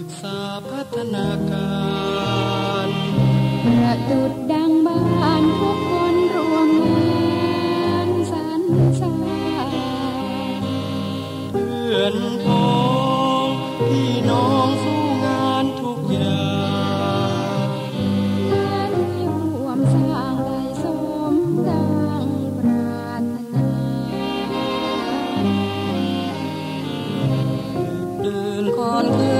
ศึกษาพัฒนาการประดุดดังบ้านทุกคนรวมงานสรรสร้างเพื่อนพ้องพี่น้องสู้งานทุกอย่างและร่วมสร้างได้สมดังปรารถนาเดินก่อนคือ